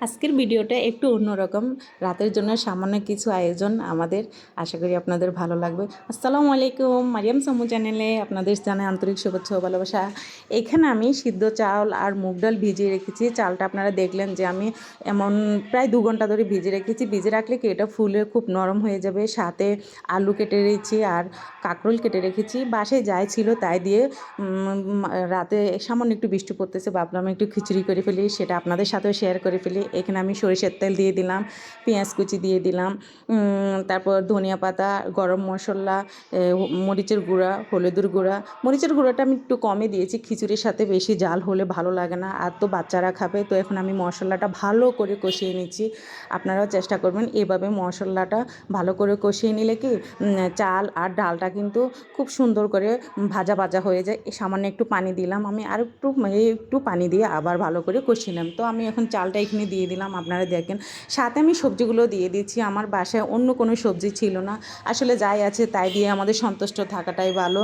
আজকের ভিডিওটা একটু অন্যরকম। রাতের জন্য সামান্য কিছু আয়োজন আমাদের। আশা করি আপনাদের ভালো লাগবে। আসসালামু আলাইকুম, মারিয়াম সামু চ্যানেলে আপনাদের জানাই আন্তরিক শুভেচ্ছা ও ভালোবাসা। এখানে আমি সিদ্ধ চাল আর মুগ ডাল ভিজিয়ে রেখেছি। চালটা আপনারা দেখলেন যে আমি এমন প্রায় দু ঘণ্টা ধরে ভিজে রেখেছি। ভিজে রাখলে কি এটা ফুলে খুব নরম হয়ে যাবে। সাথে আলু কেটে রেখেছি আর কাঁকরোল কেটে রেখেছি। বাসায় যাই ছিল তাই দিয়ে রাতে সামান্য একটু বৃষ্টি পড়তেছে। ভাবলাম একটু খিচুড়ি করে ফেলি, সেটা আপনাদের সাথেও শেয়ার করে ফেলি। এখানে আমি সরিষার তেল দিয়ে দিলাম, পেঁয়াজ কুচি দিয়ে দিলাম তারপর ধনিয়া পাতা, গরম মশলা মরিচের গুঁড়া, হলুদের গুঁড়া। মরিচের গুঁড়াটা আমি একটু কমে দিয়েছি, খিচুড়ির সাথে বেশি জাল হলে ভালো লাগে না। আর তো বাচ্চারা খাবে, তো এখন আমি মশলাটা ভালো করে কষিয়ে নিচ্ছি। আপনারাও চেষ্টা করবেন এভাবে মশলাটা ভালো করে কষিয়ে নিলে কি চাল আর ডালটা কিন্তু খুব সুন্দর করে ভাজা ভাজা হয়ে যায়। সামান্য একটু পানি দিলাম আমি, আর একটু একটু পানি দিয়ে আবার ভালো করে কষিয়ে নিলাম। তো আমি এখন চালটা এখানে দিয়ে দিলাম, আপনারা দেখেন। সাথে আমি সবজিগুলো দিয়ে দিচ্ছি, আমার বাসায় অন্য কোনো সবজি ছিল না। আসলে যাই আছে তাই দিয়ে আমাদের সন্তুষ্ট থাকাটাই ভালো।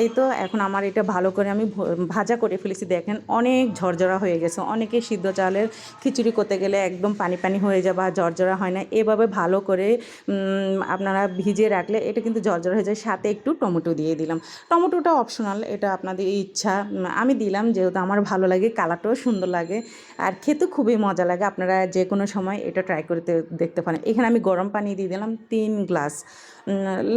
এই তো এখন আমার এটা ভালো করে আমি ভাজা করে ফেলেছি। দেখেন অনেক ঝরঝরা হয়ে গেছে। অনেকে সিদ্ধ চালের খিচুড়ি করতে গেলে একদম পানি পানি হয়ে যায় বা ঝরঝরা হয় না। এভাবে ভালো করে আপনারা ভিজিয়ে রাখলে এটা কিন্তু ঝরঝরা হয়ে যায়। সাথে একটু টমেটো দিয়ে দিলাম। টমেটোটা অপশনাল, এটা আপনাদের ইচ্ছা। আমি দিলাম, যেহেতু আমার ভালো লাগে, কালারটাও সুন্দর লাগে। আর খেতে খুবই মজা লাগে আপনারা যে কোনো সময় এটা ট্রাই করতে দেখতে পারেন। এখানে আমি গরম পানি দিয়ে দিলাম তিন গ্লাস।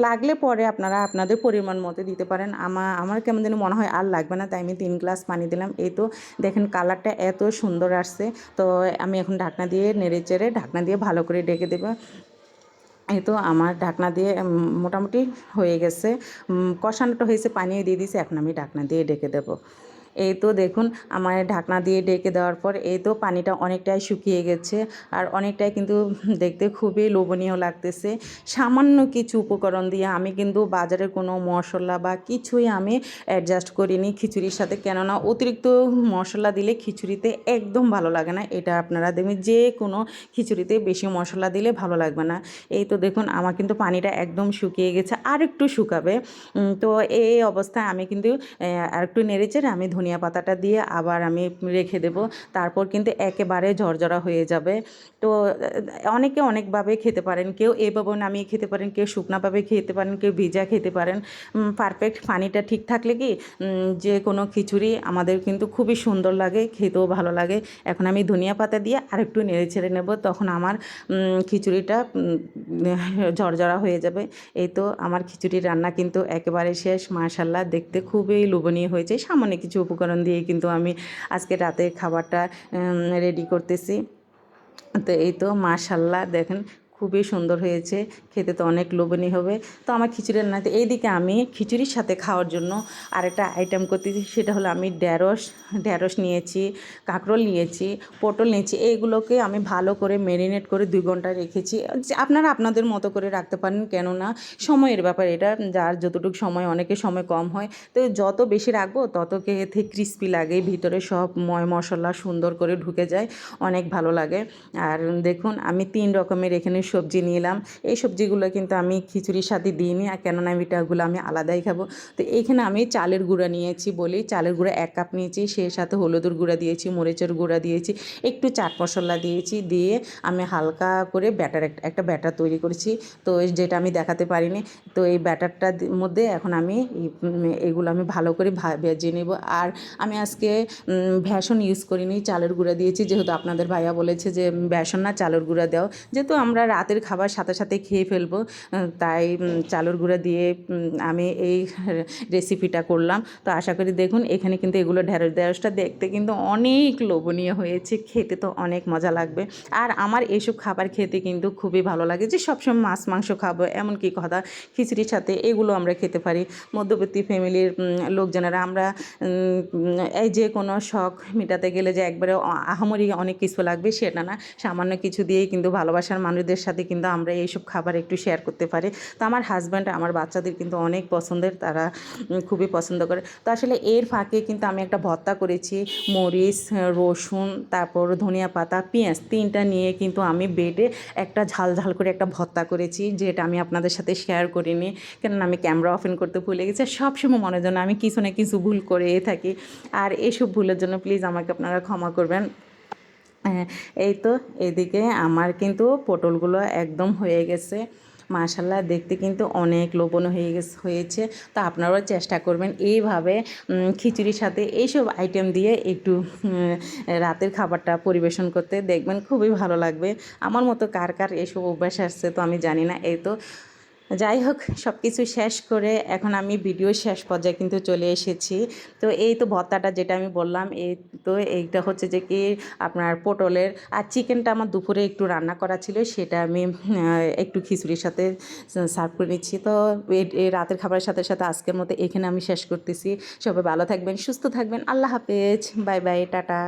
লাগলে পরে আপনারা আপনাদের পরিমাণ মতো দিতে পারেন। আমার আমার কেমন যেন মনে হয় আর লাগবে না, তাই আমি তিন গ্লাস পানি দিলাম। এই তো দেখেন কালারটা এত সুন্দর আসছে। তো আমি এখন ঢাকনা দিয়ে নেড়ে চেড়ে ঢাকনা দিয়ে ভালো করে ডেকে দেবো। এই তো আমার ঢাকনা দিয়ে মোটামুটি হয়ে গেছে। কষানোটা হয়েছে, পানিও দিয়ে দিয়েছি, এখন আমি ঢাকনা দিয়ে ডেকে দেবো। এই তো দেখুন আমার ঢাকনা দিয়ে ডেকে দেওয়ার পর এই তো পানিটা অনেকটাই শুকিয়ে গেছে। আর অনেকটাই কিন্তু দেখতে খুবই লোভনীয় লাগতেছে। সামান্য কিছু উপকরণ দিয়ে আমি কিন্তু বাজারে কোনো মশলা বা কিছুই আমি অ্যাডজাস্ট করিনি খিচুড়ির সাথে। কেননা অতিরিক্ত মশলা দিলে খিচুড়িতে একদম ভালো লাগে না। এটা আপনারা দেখবেন যে কোনো খিচুড়িতে বেশি মশলা দিলে ভালো লাগবে না। এই তো দেখুন, আমার কিন্তু পানিটা একদম শুকিয়ে গেছে। আর একটু শুকাবে তো এই অবস্থায় আমি কিন্তু আর একটু নেড়েচেড়ে আমি ধনিয়া পাতাটা দিয়ে আবার আমি রেখে দেব। তারপর কিন্তু একেবারে ঝরঝরা হয়ে যাবে। তো, অনেকে অনেকভাবে খেতে পারেন, কেউ এভাবে নামিয়ে খেতে পারেন, কেউ শুকনাভাবে খেতে পারেন, কেউ ভিজা খেতে পারেন। পারফেক্ট পানিটা ঠিক থাকলে কি যে কোনো খিচুড়ি আমাদের কিন্তু খুবই সুন্দর লাগে, খেতেও ভালো লাগে। এখন আমি ধনিয়া পাতা দিয়ে আরেকটু নেড়ে ছেড়ে নেব, তখন আমার খিচুড়িটা ঝরঝরা হয়ে যাবে। এই তো আমার খিচুড়ি রান্না কিন্তু একেবারে শেষ। মাশাল্লাহ দেখতে খুবই লোভনীয় হয়েছে। সামান্য কিছু উপকরণ দিয়ে কিন্তু আমি আজকে রাতের খাবারটা রেডি করতেছি। তো এই তো মাশাল্লাহ দেখেন খুবই সুন্দর হয়েছে, খেতে তো অনেক লোভনীয় হবে। তো আমার খিচুড়ি রান্নাতে এইদিকে আমি খিচুড়ির সাথে খাওয়ার জন্য আরেকটা আইটেম করতেছি, সেটা হলো আমি ঢ্যাঁড়স ঢ্যাঁড়স নিয়েছি, কাঁকরোল নিয়েছি, পটল নিয়েছি, এইগুলোকে আমি ভালো করে মেরিনেট করে দুই ঘণ্টা রেখেছি। আপনারা আপনাদের মতো করে রাখতে পারেন, কেননা সময়ের ব্যাপার এটা, যার যতটুকু সময়, অনেকে সময় কম হয়। তো যত বেশি রাখব তত খেতে ক্রিস্পি লাগে, ভিতরে সব ময় মশলা সুন্দর করে ঢুকে যায়, অনেক ভালো লাগে। আর দেখুন, আমি তিন রকমের এখানে সবজি নিলাম। এই সবজিগুলো কিন্তু আমি খিচুড়ির সাথে দিইনি, আর কেননা এটাগুলো আমি আলাদাই খাব। তো এইখানে আমি চালের গুঁড়া নিয়েছি বলি, চালের গুঁড়া এক কাপ নিয়েছি, সেই সাথে হলুদের গুঁড়া দিয়েছি, মরিচের গুঁড়া দিয়েছি, একটু চাট মশলা দিয়েছি, দিয়ে আমি হালকা করে ব্যাটার একটা ব্যাটার তৈরি করেছি। তো যেটা আমি দেখাতে পারিনি, তো এই ব্যাটারটার মধ্যে এখন আমি এগুলো আমি ভালো করে ভেজে নেব। আর আমি আজকে ভ্যাসন ইউজ করিনি, চালের গুঁড়া দিয়েছি, যেহেতু আপনাদের ভাইয়া বলেছে যে বেসন না, চালের গুঁড়া দাও। যেহেতু আমরা রাতের খাবার সাথে সাথে খেয়ে ফেলব। তাই চালুর গুঁড়া দিয়ে আমি এই রেসিপিটা করলাম। তো আশা করি দেখুন, এখানে কিন্তু এগুলো ঢেঁড়স ঢেঁড়সটা দেখতে কিন্তু অনেক লোভনীয় হয়েছে। খেতে তো অনেক মজা লাগবে। আর আমার এইসব খাবার খেতে কিন্তু খুবই ভালো লাগে যে, সবসময় মাছ, মাংস খাব এমন কি কথা খিচুড়ির সাথে এগুলো আমরা খেতে পারি। মধ্যবর্তী ফ্যামিলির লোকজনেরা আমরা এই যে কোনো শখ মেটাতে গেলে যে, একবারে আহামরি অনেক কিছু লাগবে, সেটা না। সামান্য কিছু দিয়েই কিন্তু ভালোবাসার মানুষদের সাথে কিন্তু আমরা এইসব খাবার একটু শেয়ার করতে পারি। তো আমার হাজব্যান্ড আমার বাচ্চাদের কিন্তু অনেক পছন্দের, তারা খুবই পছন্দ করে। তো আসলে এর ফাঁকে কিন্তু আমি একটা ভর্তা করেছি, মরিচ রসুন, তারপর ধনিয়া পাতা, পেঁয়াজ, তিনটা নিয়ে কিন্তু আমি বেডে একটা ঝাল ঝাল করে একটা ভর্তা করেছি, যেটা আমি আপনাদের সাথে শেয়ার করিনি। কেননা আমি ক্যামেরা অফেন করতে ভুলে গেছি সবসময় মনের জন্য আমি কিছু না কিছু ভুল করে থাকি। আর এইসব ভুলের জন্য প্লিজ আমাকে আপনারা ক্ষমা করবেন। এই তো এদিকে আমার কিন্তু পটলগুলো একদম হয়ে গেছে। মাশাল্লাহ দেখতে কিন্তু অনেক লোভনীয় হয়ে গেছে, হয়েছে। তো আপনারাও চেষ্টা করবেন এইভাবে খিচুড়ির সাথে এইসব আইটেম দিয়ে একটু রাতের খাবারটা পরিবেশন করতে দেখবেন খুবই ভালো লাগবে। আমার মতো কার কার এইসব অভ্যাস আসছে তো আমি জানি না, এই তো যাই হোক সব কিছু শেষ করে এখন আমি ভিডিও শেষ পর্যায়ে কিন্তু চলে এসেছি। তো এই তো ভর্তাটা যেটা আমি বললাম, এই তো এইটা হচ্ছে যে কি আপনার পটলের আর চিকেনটা আমার দুপুরে একটু রান্না করা ছিল, সেটা আমি একটু খিচুড়ির সাথে সার্ভ করে নিচ্ছি। তো রাতের খাবারের সাথে সাথে আজকের মতো এখানে আমি শেষ করতেছি। সবাই ভালো থাকবেন, সুস্থ থাকবেন, আল্লাহ হাফেজ, বাই বাই, টাটা।